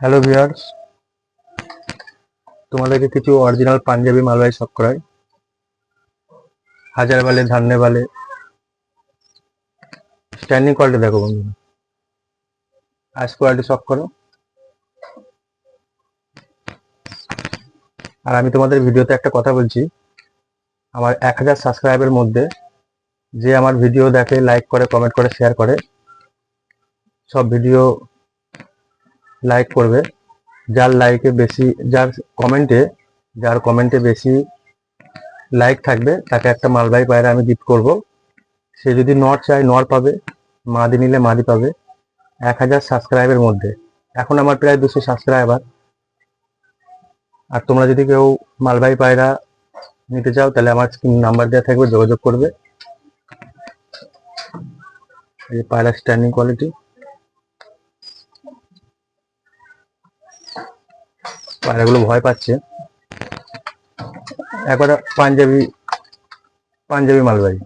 Hello viewers তোমাদেরকে কিছু original panjabi মালবাহী শখ করাই। হাজার বালে ধান্নে বালে স্ট্যান্ডিং কোয়ালিটি দেখো বন্ধুরা। আইস কোয়ালিটি শখ করো। আর আমি তোমাদের ভিডিওতে একটা কথা বলছি। আমার এক হাজার সাবস্ক্রাইবের মধ্যে যে আমার ভিডিও দেখে লাইক করে কমেন্ট করে শেয়ার করে, সব ভিডিও লাইক করবে। যার লাইকে বেশি, যার কমেন্টে যার কমেন্টে বেশি লাইক থাকবে, তাকে একটা মালবাহী পায়রা আমি গিফট করব। সে যদি নর চায় নর পাবে। মাদি নিলে মাদি পাবে। এক হাজার সাবস্ক্রাইবের মধ্যে। এখন আমার প্রায় দুশো সাবস্ক্রাইবার আর তোমরা যদি কেউ মালবাহী পায়রা নিতে চাও, তাহলে আমার নাম্বার দেওয়া থাকবে, যোগাযোগ করবে। পায়রা স্ট্যান্ডিং কোয়ালিটি পায়রাগুলো ভয় পাচ্ছে। একবার পাঞ্জাবি পাঞ্জাবি মালবাহী।